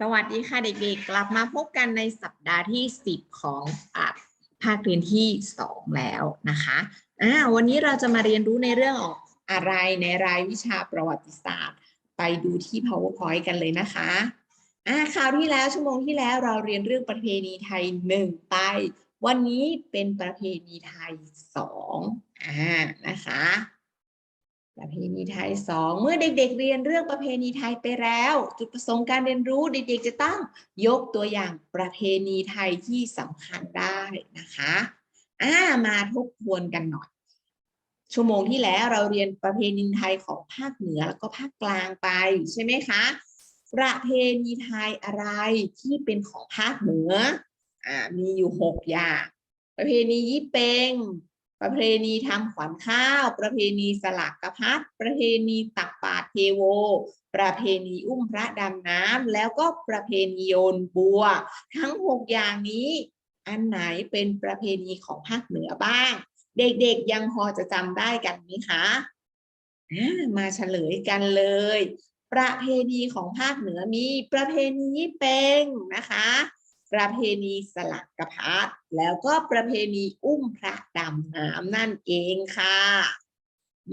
สวัสดีค่ะเด็กๆ กลับมาพบกันในสัปดาห์ที่ 10 ของอภาคเรียนที่ 2 แล้วนะคะอ่าวันนี้เราจะมาเรียนรู้ในเรื่องของอะไรในรายวิชาประวัติศาสตร์ ไปดูที่ powerpoint กันเลยนะคะอ่าคราวที่แล้วชั่วโมงที่แล้วเราเรียนเรื่องประเพณีไทยหนึ่งไป วันนี้เป็นประเพณีไทยสองอ่านะคะ ประเพณีไทยสองเมื่อเด็กๆ เรียนเรื่องประเพณีไทยไปแล้ว จุดประสงค์การเรียนรู้เด็กๆ จะต้องยกตัวอย่างประเพณีไทยที่สำคัญได้นะคะอ่ามาทบทวนกันหน่อย ชั่วโมงที่แล้วเราเรียนประเพณีไทยของภาคเหนือแล้วก็ภาคกลางไปใช่ไหมคะประเพณีไทยอะไรที่เป็นของภาคเหนืออ่ามีอยู่หกอย่าง ประเพณียี่เปง ประเพณีทำขวัญข้าว ประเพณีสลักกระพัดประเพณีตักบาตรเทโว ประเพณีอุ้มพระดำน้ำแล้วก็ประเพณีโยนบัว ทั้งหกอย่างนี้ อันไหนเป็นประเพณีของภาคเหนือบ้าง เด็กๆยังพอจะจำได้กันไหมคะมาเฉลยกันเลย ประเพณีของภาคเหนือมีประเพณียี่เปงนะคะ ประเพณีสลักกระพัดแล้วก็ประเพณีอุ้มพระดำน้ำนั่นเองค่ะ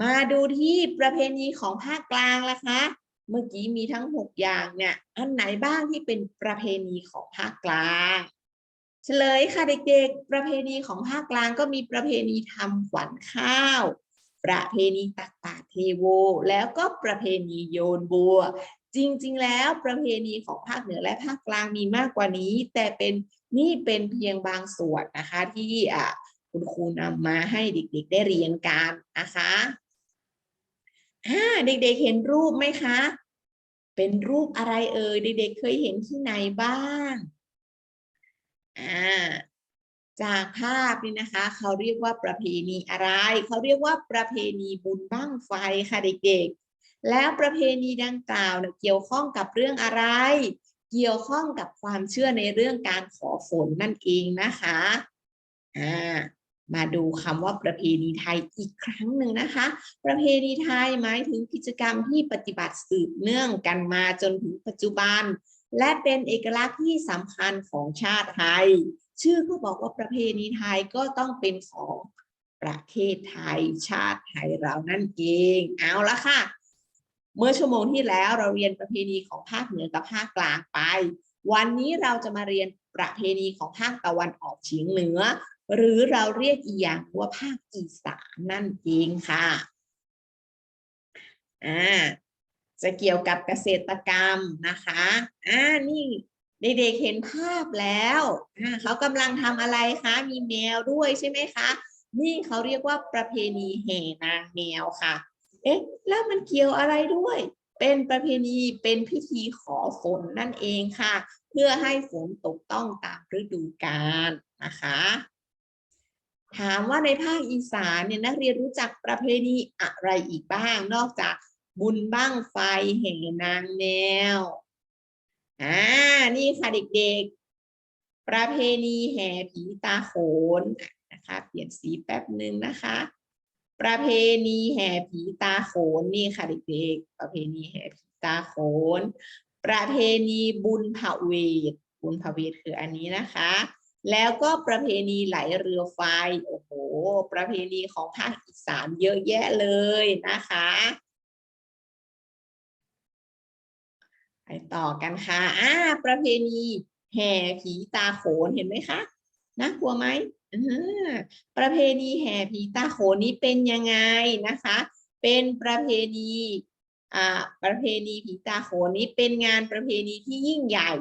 มาดูที่ประเพณีของภาคกลางละคะ เมื่อกี้มีทั้งหกอย่างเนี่ยอันไหนบ้างที่เป็นประเพณีของภาคกลางเฉลยค่ะเด็กๆ ประเพณีของภาคกลางก็มีประเพณีทำขวัญข้าว ประเพณีตักบาตรเทโว แล้วก็ประเพณีโยนบัว จริง ๆ แล้วประเพณีของภาคเหนือและภาคกลางมีมากกว่านี้ แต่เป็นนี่เป็นเพียงบางส่วนนะคะ ที่คุณครูนำมาให้เด็กๆได้เรียนกันนะคะอ่าเด็กๆเห็นรูปไหมคะ เป็นรูปอะไรเอ่ยเด็กๆเคยเห็นที่ไหนบ้างอ่าจากภาพนี่นะคะ เขาเรียกว่าประเพณีอะไร เขาเรียกว่าประเพณีบุญบั้งไฟค่ะเด็กๆ แล้วประเพณีดังกล่าวเนี่ยเกี่ยวข้องกับเรื่องอะไร เกี่ยวข้องกับความเชื่อในเรื่องการขอฝนนั่นเองนะคะอ่ามาดูคำว่าประเพณีไทยอีกครั้งหนึ่งนะคะ ประเพณีไทยหมายถึงกิจกรรมที่ปฏิบัติสืบเนื่องกันมาจนถึงปัจจุบัน และเป็นเอกลักษณ์ที่สำคัญของชาติไทย ชื่อก็บอกว่าประเพณีไทยก็ต้องเป็นของประเทศไทยชาติไทยเรานั่นเอง เอาละค่ะ เมื่อชั่วโมงที่แล้วเราเรียนประเพณีของภาคเหนือกับภาคกลางไป วันนี้เราจะมาเรียนประเพณีของภาคตะวันออกเฉียงเหนือ หรือเราเรียกอีกอย่างว่าภาคอีสานนั่นเองค่ะอ่าจะเกี่ยวกับเกษตรกรรมนะคะอ่านี่เด็กๆเห็นภาพแล้วอ่าเขากำลังทำอะไรคะมีแมวด้วยใช่ไหมคะ นี่เขาเรียกว่าประเพณีแห่นางแมวค่ะ เอ๊ะแล้วมันเกี่ยวอะไรด้วย เป็นประเพณีเป็นพิธีขอฝนนั่นเองค่ะ เพื่อให้ฝนตกต้องตามฤดูกาลนะคะ ถามว่าในภาคอีสานเนี่ยนักเรียนรู้จักประเพณีอะไรอีกบ้าง นอกจากบุญบ้างไฟแห่นางแมวอ่านี่ค่ะเด็กๆ ประเพณีแห่ผีตาโขนนะคะ เปลี่ยนสีแป๊บหนึ่งนะคะ ประเพณีแห่ผีตาโขนนี่ค่ะเด็กๆประเพณีแห่ผีตาโขน ประเพณีบุญผาเวทบุญผาเวทคืออันนี้นะคะ แล้วก็ประเพณีไหลเรือไฟโอ้โห ประเพณีของภาคอีสานเยอะแยะเลยนะคะไปต่อกันค่ะอ่าประเพณีแห่ผีตาโขนเห็นไหมคะน่ากลัวไหม ประเพณีแห่ผีตาโขนนี้เป็นยังไงนะคะ เป็นประเพณีอ่าประเพณีผีตาโขนนี้เป็นงานประเพณีที่ยิ่งใหญ่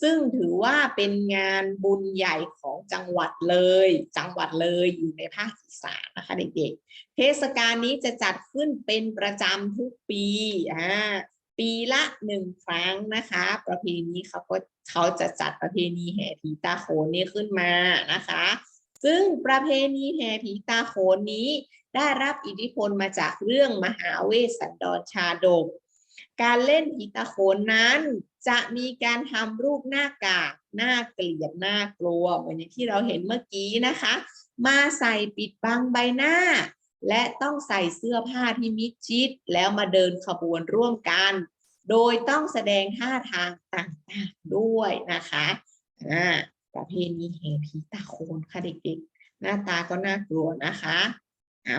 ซึ่งถือว่าเป็นงานบุญใหญ่ของจังหวัดเลย จังหวัดเลยอยู่ในภาคอีสานนะคะเด็กๆ เทศกาลนี้จะจัดขึ้นเป็นประจำทุกปีอ่าปีละหนึ่งครั้งนะคะ ประเพณีเขาก็เขาจะจัดประเพณีแห่ผีตาโขนนี้ขึ้นมานะคะ ซึ่งประเพณีแห่ผีตาโขนนี้ได้รับอิทธิพลมาจากเรื่องมหาเวสสันดรชาดก การเล่นผีตาโขนนั้นจะมีการทำรูปหน้ากากหน้าเกลียดหน้ากลัวเหมือนอย่างที่เราเห็นเมื่อกี้นะคะ มาใส่ปิดบังใบหน้า และต้องใส่เสื้อผ้าที่มิดชิด แล้วมาเดินขบวนร่วมกัน โดยต้องแสดงท่าทางต่างๆด้วยนะคะอ่า ประเพณีแห่ผีตาโขนค่ะเด็กๆ หน้าตาก็น่ากลัวนะคะ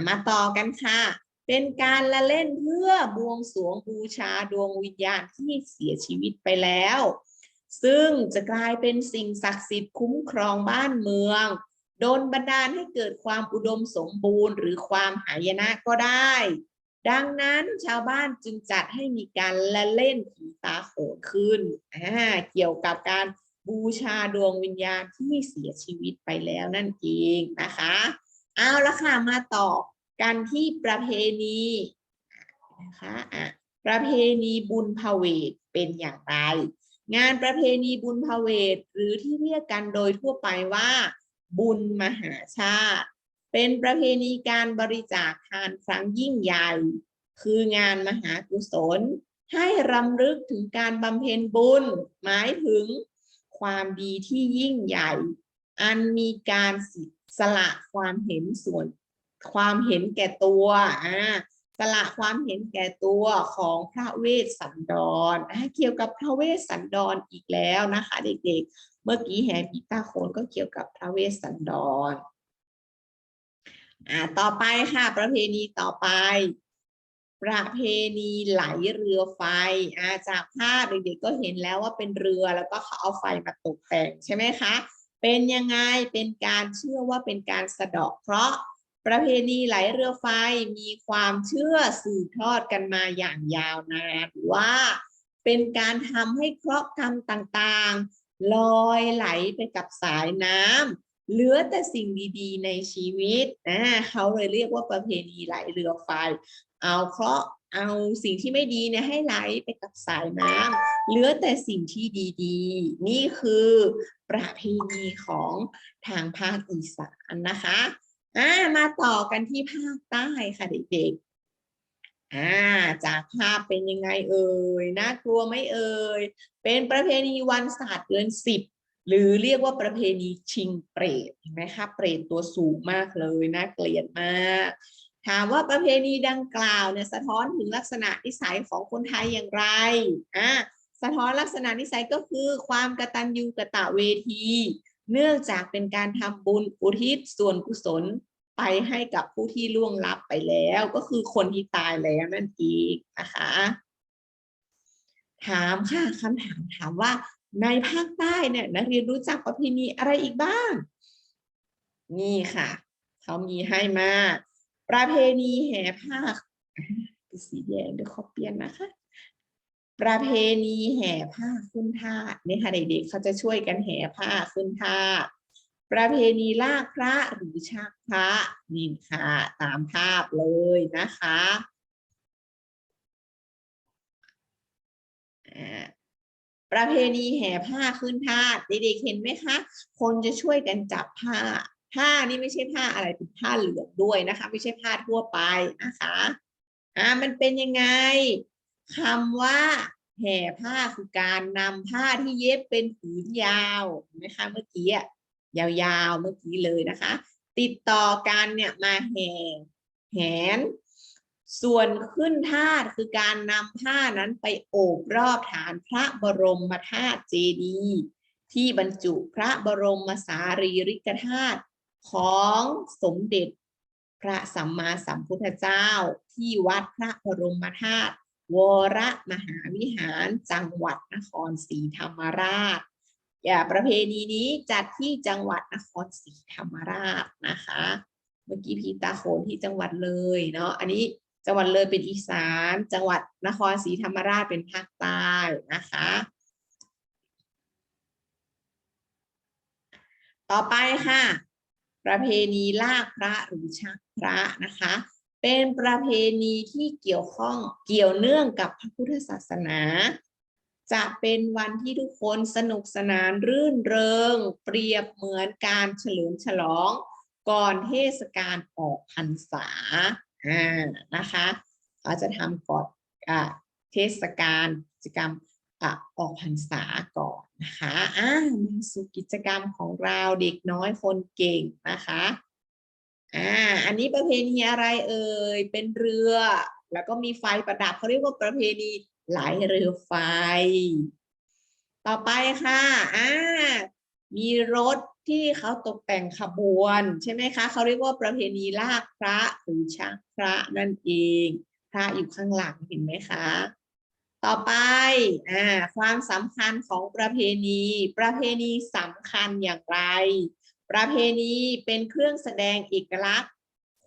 มาต่อกันค่ะ เป็นการละเล่นเพื่อบวงสรวงบูชาดวงวิญญาณที่เสียชีวิตไปแล้ว ซึ่งจะกลายเป็นสิ่งศักดิ์สิทธิ์คุ้มครองบ้านเมือง โดนบันดาลให้เกิดความอุดมสมบูรณ์ หรือความหายนะก็ได้ ดังนั้นชาวบ้านจึงจัดให้มีการละเล่นผีตาโขนขึ้น เกี่ยวกับการ บูชาดวงวิญญาณที่เสียชีวิตไปแล้วนั่นเองนะคะเอาละค่ะมาต่อกันที่ประเพณีนะคะอะประเพณีบุญพเวทเป็นอย่างไร งานประเพณีบุญพเวทหรือที่เรียกกันโดยทั่วไปว่า บุญมหาชาติ เป็นประเพณีการบริจาคทานครั้งยิ่งใหญ่ คืองานมหากุศล ให้รำลึกถึงการบำเพ็ญบุญ หมายถึง ความดีที่ยิ่งใหญ่ อันมีการสสละความเห็นส่วน ความเห็นแก่ตัวอ่าสละความเห็นแก่ตัวของพระเวสสันดรอ่าเกี่ยวกับพระเวสสันดรอีกแล้วนะคะ เด็กๆ เมื่อกี้แห่ปีตาโขนก็เกี่ยวกับพระเวสสันดรอ่าต่อไปค่ะประเพณีต่อไป ประเพณีไหลเรือไฟอาจากภาพเด็กๆก็เห็นแล้วว่าเป็นเรือแล้วก็เขาเอาไฟมาตกแต่งใช่ไหมคะ เป็นยังไงเป็นการเชื่อว่าเป็นการสะเดาะเคราะห์ประเพณีไหลเรือไฟมีความเชื่อสืบทอดกันมาอย่างยาวนานว่าเป็นการทำให้เคราะห์กรรมต่างๆ ลอยไหลไปกับสายน้ำ เหลือแต่สิ่งดีๆ ในชีวิตนะเขาเลยเรียกว่าประเพณีไหลเรือไฟ เอาเคราะห์เอาสิ่งที่ไม่ดีเนี่ยให้ไหลไปกับสายน้ำเหลือแต่สิ่งที่ดีๆ นี่คือประเพณีของทางภาคอีสานนะคะอ่ามาต่อกันที่ภาคใต้ค่ะเด็กๆอ่าจากภาพเป็นยังไงเอ่ยน่ากลัวไหมเอ่ยเป็นประเพณีวันศาสตร์เดือนสิบ หรือเรียกว่าประเพณีชิงเปรตเห็นไหมคะเปรตตัวสูงมากเลยน่าเกลียดมาก ถามว่าประเพณีดังกล่าวเนี่ยสะท้อนถึงลักษณะนิสัยของคนไทยอย่างไรอ่าสะท้อนลักษณะนิสัยก็คือความกตัญญูกะตเวที เนื่องจากเป็นการทำบุญอุทิศส่วนกุศลไปให้กับผู้ที่ล่วงลับไปแล้ว ก็คือคนที่ตายแล้วนั่นเองนะคะถามค่ะคำถามถามว่า ในภาคใต้เนี่ยนักเรียนรู้จักประเพณีอะไรอีกบ้าง นี่ค่ะเขามีให้มา ประเพณีแห่ผ้าเป็นสีแดงเดี๋ยวขอเปลี่ยนนะคะ ประเพณีแห่ผ้าขึ้นท่าเนี่ยค่ะเด็กๆเขาจะช่วยกันแห่ผ้าขึ้นท่าประเพณีลากพระหรือชักพระนี่ค่ะ ตามภาพเลยนะคะ ประเพณีแห่ผ้าขึ้นท่าตุเด็กๆเห็นไหมคะ คนจะช่วยกันจับผ้า ผ้านี่ไม่ใช่ผ้าอะไรเป็นผ้าเหลืองด้วยนะคะ ไม่ใช่ผ้าทั่วไปนะคะอ่ามันเป็นยังไงคำว่าแห่ผ้าคือการนำผ้าที่เย็บเป็นผืนยาวนไหมคะเมื่อกี้อะยาวๆเมื่อกี้เลยนะคะ ติดต่อกันเนี่ยมาแห่แหน ส่วนขึ้นธาตุคือการนำผ้านั้นไปโอบรอบฐานพระบรมธาตุเจดีย์ที่บรรจุพระบรมสารีริกธาตุของสมเด็จพระสัมมาสัมพุทธเจ้าที่วัดพระบรมธาตุวรมหาวิหารจังหวัดนครศรีธรรมราชอย่าประเพณีนี้จัดที่จังหวัดนครศรีธรรมราชนะคะ เมื่อกี้พีตาโขนที่จังหวัดเลยเนาะอันนี้ จังหวัดเลยเป็นอีสาน จังหวัดนครศรีธรรมราชเป็นภาคใต้นะคะ ต่อไปค่ะ ประเพณีลากพระหรือชักพระนะคะ เป็นประเพณีที่เกี่ยวข้องเกี่ยวเนื่องกับพระพุทธศาสนา จะเป็นวันที่ทุกคนสนุกสนานรื่นเริง เปรียบเหมือนการเฉลิมฉลองก่อนเทศกาลออกพรรษา นะคะเขาจะทำก่อนอเทศกาลกิจกรรมออกพรรษาก่อนนะคะอ่ามาสู่กิจกรรมของเราเด็กน้อยคนเก่งนะคะอ่าอันนี้ประเพณีอะไรเอ่ยเป็นเรือ แล้วก็มีไฟประดับเขาเรียกว่าประเพณีไหลเรือไฟ ต่อไปค่ะอ่ามีรถ ที่เขาตกแต่งขบวนใช่ไหมคะเขาเรียกว่าประเพณีลากพระหรือชักพระนั่นเอง พระอยู่ข้างหลังเห็นไหมคะ ต่อไปอ่าความสำคัญของประเพณี ประเพณีสำคัญอย่างไร ประเพณีเป็นเครื่องแสดงเอกลักษณ์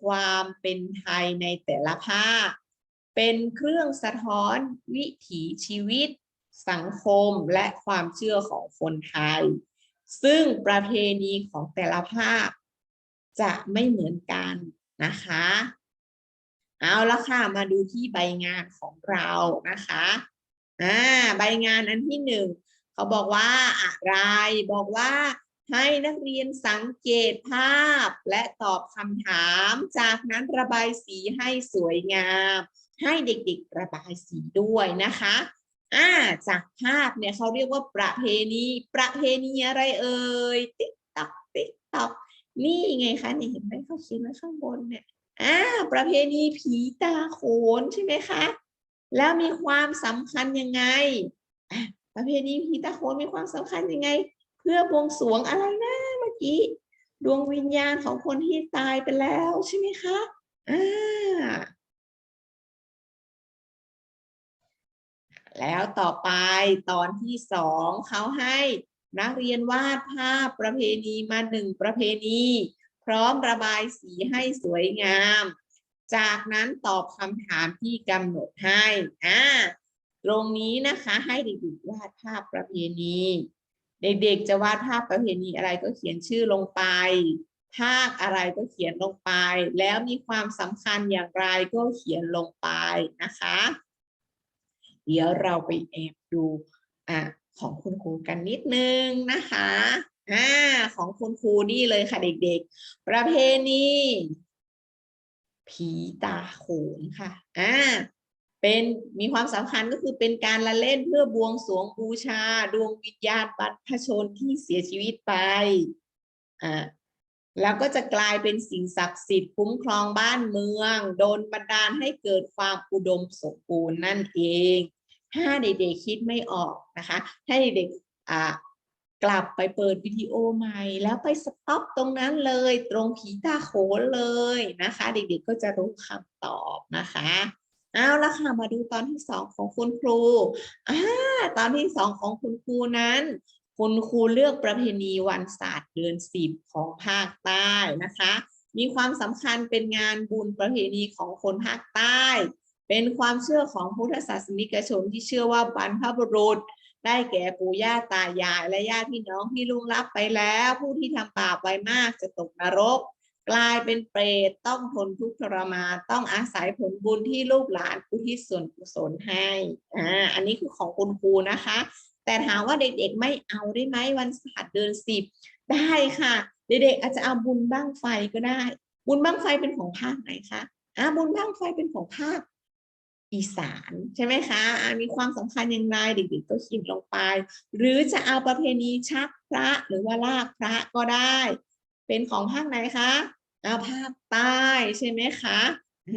ความเป็นไทยในแต่ละภาค เป็นเครื่องสะท้อนวิถีชีวิต สังคมและความเชื่อของคนไทย ซึ่งประเพณีของแต่ละภาคจะไม่เหมือนกันนะคะ เอาละค่ะมาดูที่ใบงานของเรานะคะอ่าใบงานอันที่หนึ่งเขาบอกว่าอะไรบอกว่าให้นักเรียนสังเกตภาพและตอบคำถาม จากนั้นระบายสีให้สวยงาม ให้เด็กๆระบายสีด้วยนะคะ อ่าจากภาพเนี่ยเขาเรียกว่าประเพณี ประเพณีอะไรเอ่ยติ๊กตอกติ๊กตอกนี่ไงคะนี่เห็นไหมเขาเขียนไว้ข้างบนเนี่ยอ่าประเพณีผีตาโขนใช่ไหมคะ แล้วมีความสำคัญยังไงประเพณีผีตาโขนมีความสำคัญยังไง เพื่อบวงสรวงอะไรนะเมื่อกี้ดวงวิญญาณของคนที่ตายไปแล้วใช่ไหมคะอ่า แล้วต่อไปตอนที่สองเขาให้นักเรียนวาดภาพประเพณีมาหนึ่งประเพณี พร้อมระบายสีให้สวยงาม จากนั้นตอบคำถามที่กำหนดให้อ่าตรงนี้นะคะให้เด็กๆวาดภาพประเพณี เด็กๆจะวาดภาพประเพณีอะไรก็เขียนชื่อลงไปภาคอะไรก็เขียนลงไป แล้วมีความสำคัญอย่างไรก็เขียนลงไปนะคะ เดี๋ยวเราไปแอบดูอะของคุณครูกันนิดนึงนะคะอ่าของคุณครูนี่เลยค่ะเด็กๆ ประเพณีผีตาโขนค่ะอ่าเป็นมีความสำคัญก็คือเป็นการละเล่นเพื่อบวงสรวงบูชา ดวงวิญญาณบรรพชนที่เสียชีวิตไปอ่าแล้วก็จะกลายเป็นสิ่งศักดิ์สิทธิ์คุ้มครองบ้านเมือง โดนบันดาลให้เกิดความอุดมสมบูรณ์นั่นเอง ถ้าเด็กๆคิดไม่ออกนะคะให้เด็กๆกลับไปเปิดวิดีโอใหม่ แล้วไปสต็อปตรงนั้นเลย ตรงผีตาโขนเลยนะคะ เด็กๆก็จะรู้คำตอบนะคะเอาละค่ะมาดูตอนที่สองของคุณครูอ่าตอนที่สองของคุณครูนั้น คุณครูเลือกประเพณีวันศาสตร์เดือนสิบของภาคใต้นะคะ มีความสำคัญเป็นงานบุญประเพณีของคนภาคใต้ เป็นความเชื่อของพุทธศาสนิกชนที่เชื่อว่าบรรพบุรุษ ได้แก่ปู่ย่าตายายและญาติพี่น้องที่ล่วงลับไปแล้ว ผู้ที่ทำบาปไว้มากจะตกนรก กลายเป็นเปรตต้องทนทุกข์ทรมานต้องอาศัยผลบุญที่ลูกหลานอุทิศส่วนกุศลให้อ่าอันนี้คือของคุณครูนะคะ แต่ถามว่าเด็กๆไม่เอาได้ไหมวันศาสตร์เดือนสิบได้ค่ะ เด็กๆอาจจะเอาบุญบ้างไฟก็ได้ บุญบ้างไฟเป็นของภาคไหนคะอ่าบุญบ้างไฟเป็นของภาค อีสานใช่ไหมคะมีความสำคัญอย่างไรเด็กๆก็คิดลงไป หรือจะเอาประเพณีชักพระหรือว่าลากพระก็ได้ เป็นของภาคไหนคะอาภาคใต้ใช่ไหมคะ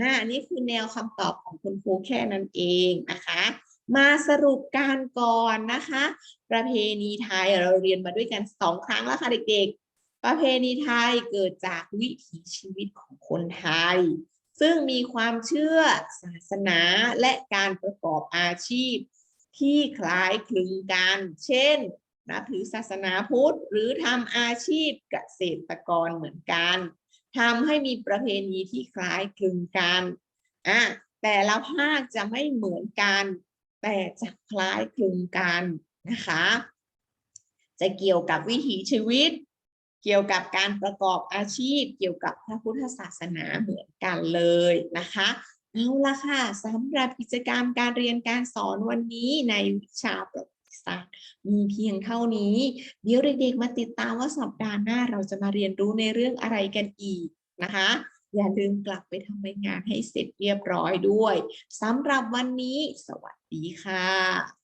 อ่าอันนี้คือแนวคำตอบของคุณครูแค่นั้นเองนะคะ มาสรุปการก่อนนะคะ ประเพณีไทยเราเรียนมาด้วยกันสองครั้งแล้วค่ะเด็กๆ ประเพณีไทยเกิดจากวิถีชีวิตของคนไทย ซึ่งมีความเชื่อศาสนาและการประกอบอาชีพ ที่คล้ายคลึงกัน เช่นนับถือศาสนาพุทธ หรือทำอาชีพเกษตรกรเหมือนกันทำให้มีประเพณีที่คล้ายคลึงกันอะแต่ละภาคจะไม่เหมือนกัน แต่จะคล้ายคลึงกันนะคะ จะเกี่ยวกับวิถีชีวิต เกี่ยวกับการประกอบอาชีพ เกี่ยวกับพระพุทธศาสนาเหมือนกันเลยนะคะเอาละค่ะสำหรับกิจกรรมการเรียนการสอนวันนี้ในวิชาประวัติศาสตร์มีเพียงเท่านี้ เดี๋ยวเด็กๆมาติดตามว่าสัปดาห์หน้าเราจะมาเรียนรู้ในเรื่องอะไรกันอีกนะคะอย่าลืมกลับไปทำงานให้เสร็จเรียบร้อยด้วยสำหรับวันนี้ สวัสดีค่ะ